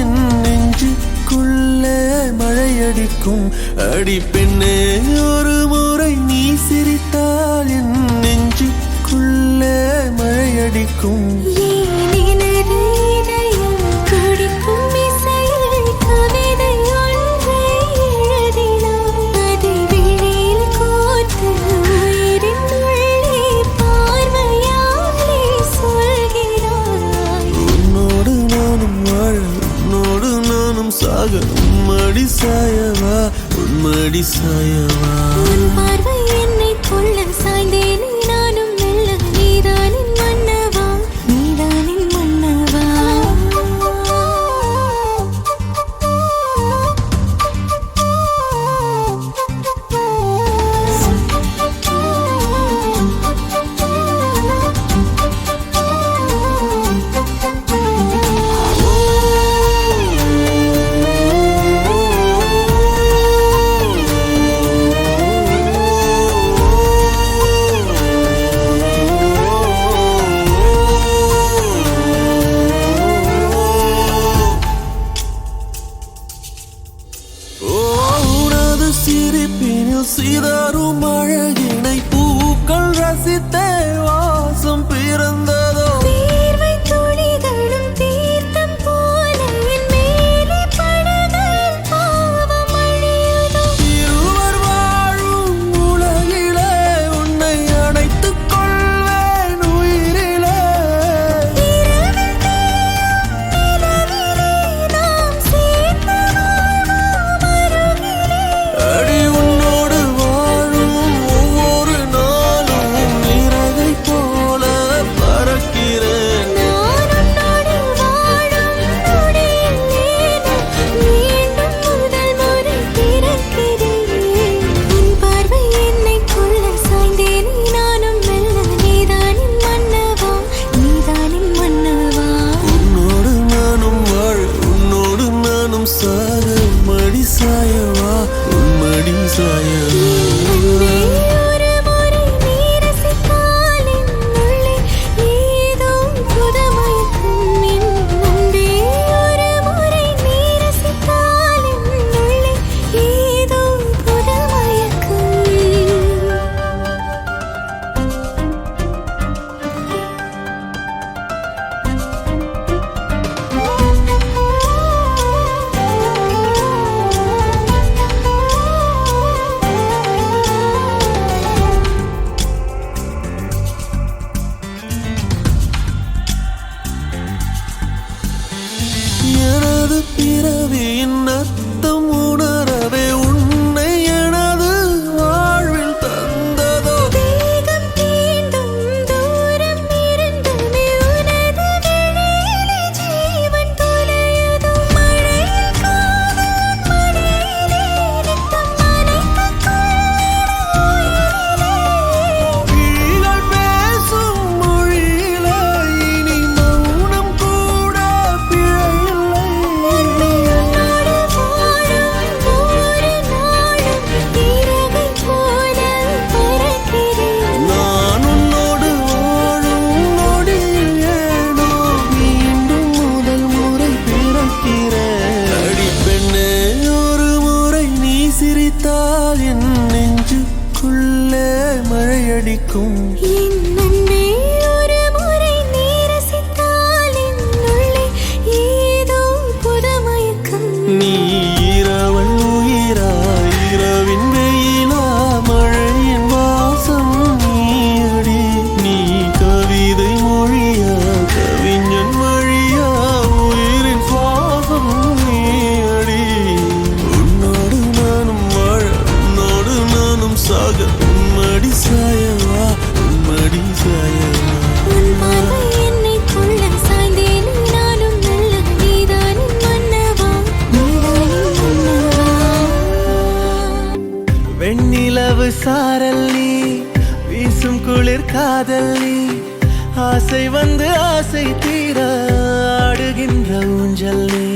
என் நெஞ்சுக்குள்ளே மழையடிக்கும். அடி பெண்ணே ஒரு முறை நீ சிரித்தால் என் நெஞ்சுக்குள்ளே மழையடிக்கும். உம்மடி சாயவா உம்மடி சாயவா. உன் பார்வை என்னை கொள்ள சாய்ந்தேனே நானும் Angelicus. சாரல்லி வீசும் குளிர் காதல்லி ஆசை வந்து ஆசை தீர ஆடுகின்ற ஊஞ்சல்லி.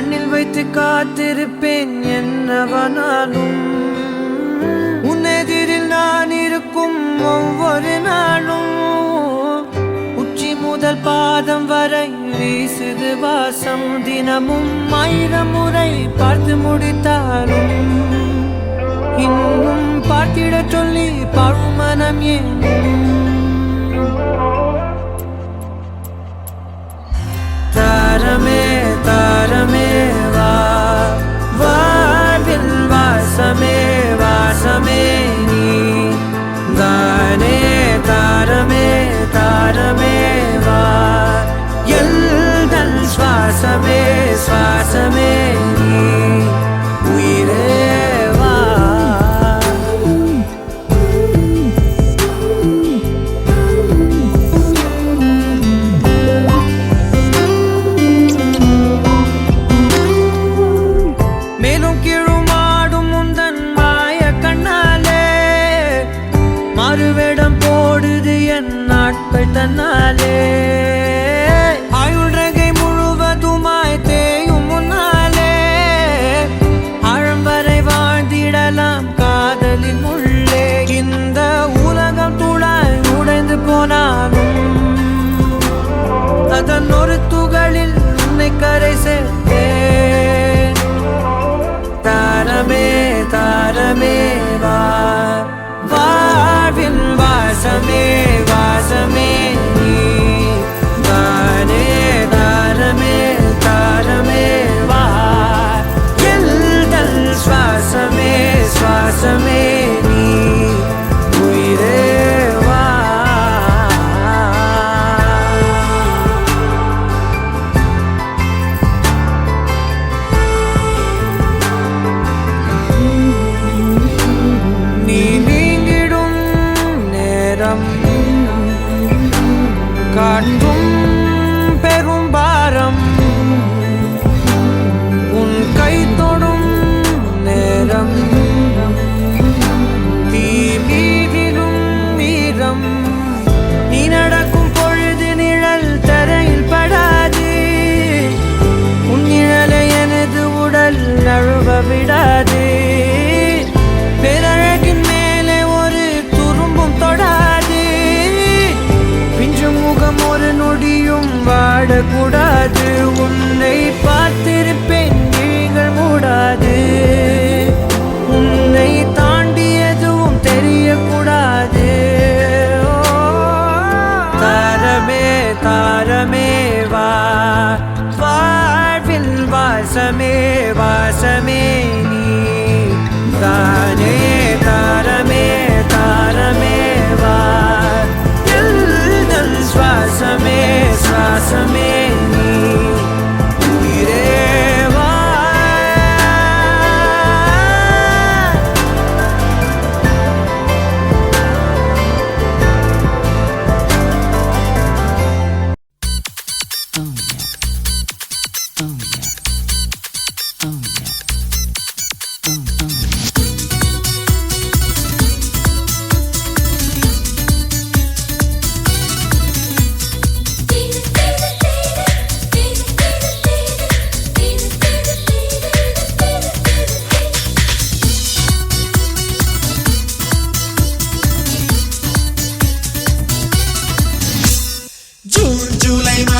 கண்ணில் வைத்து காத்திருப்பேன் என்னவனாலும். உன்னெதிரில் நான் இருக்கும் ஒவ்வொரு நாளும். உச்சி முதல் பாதம் வரை வீசுது வாசம் தினமும். ஆயிரம் முறை பார்த்து முடித்தாலும். இன்னும் பார்த்திட சொல்லி பழுமனம் ஏன் தாரமே தாரமே வா வாழ்வில்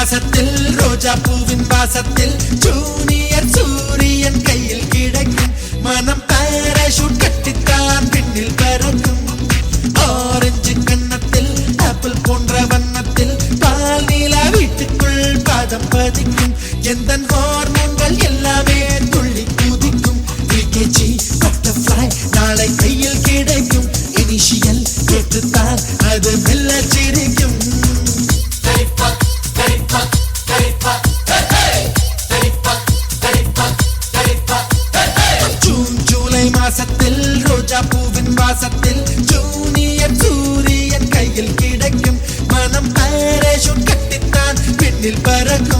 ஆகாசத்தில் ரோஜா பூவின் பாசத்தில் ஜூனியர் சூரியன் கையில் கிடைக்கும். மனம் பேரஷூட் கட்டித்தான் பின்னில் பறக்கும். ஆரஞ்சு கண்ணத்தில் ஆப்பிள் போன்ற வண்ணத்தில் பால் நீலா வீட்டுக்குள் பாதம் பதிக்கும். எந்த റോജാപ്പൂവിൻ വാസത്തിൽ ജൂനിയർ സൂര്യൻ കയ്യിൽ കിടക്കും. മനം പാരേഷൂട്ട് കെട്ടിത്താൻ പിന്നിൽ പറക്കും.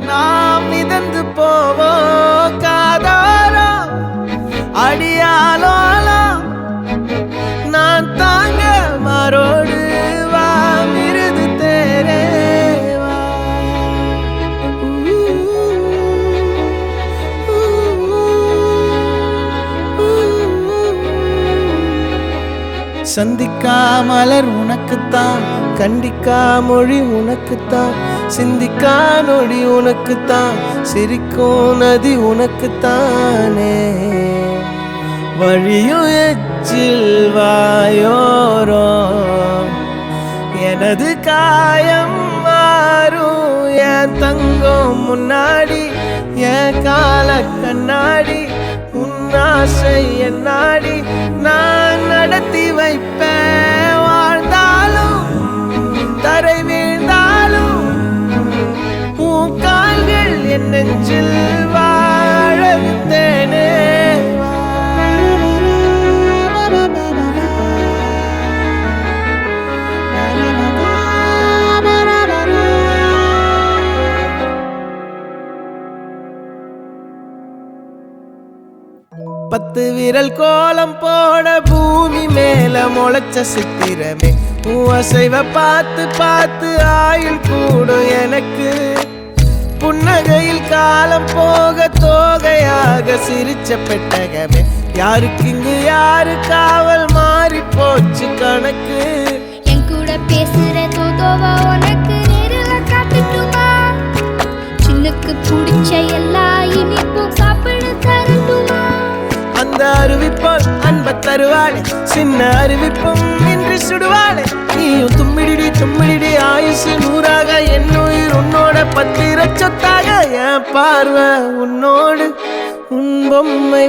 நாம் மிதந்து போவோ காதாரோ அடியாலோலா நான் தாங்க மாறோடு வா மிருது தேரே சந்திக்கா மலர் உனக்குத்தான் கண்டிக்கா மொழி உனக்குத்தான். சிந்திக்கா நொடி உனக்குத்தான் சிரிக்கும் நதி உனக்குத்தானே. வழியும் எச்சில் வாயோரோ எனது காயம் மாறும் என் தங்கம் முன்னாடி என் கால கண்ணாடி உன் ஆசை என் நாடி நான் நடத்தி வைப்பேன். என் நெஞ்சில் வாழ பத்து விரல் கோலம் போட பூமி மேல முளைச்ச சித்திரமே. உன் அசைவ பார்த்து பார்த்து ஆயுள் கூடும் எனக்கு. புன்னகையில் காலம் போக தோகையாக சிரிச்ச பெட்டகமே. யாருக்கு இங்கு யாரு காவல் மாறி போச்சு கணக்கு? என் கூட பேசுற தோதோவா உனக்கு நேரில் காட்டட்டுமா? சின்னுக்கு பிடிச்ச எல்லா இனிப்பும் சாப்பிட தரட்டுமா? அந்த அறிவிப்பால் அன்ப தருவாளே சின்ன அறிவிப்பும் இன்று சுடுவாளே. நீயும் தும்மிடிடி தும்மிடிடி ஆயுசு நூறாக. என் உயிர் உன்னோட பத்திர சொத்தாக என் பார்வை உன்னோடு உன் பொம்மை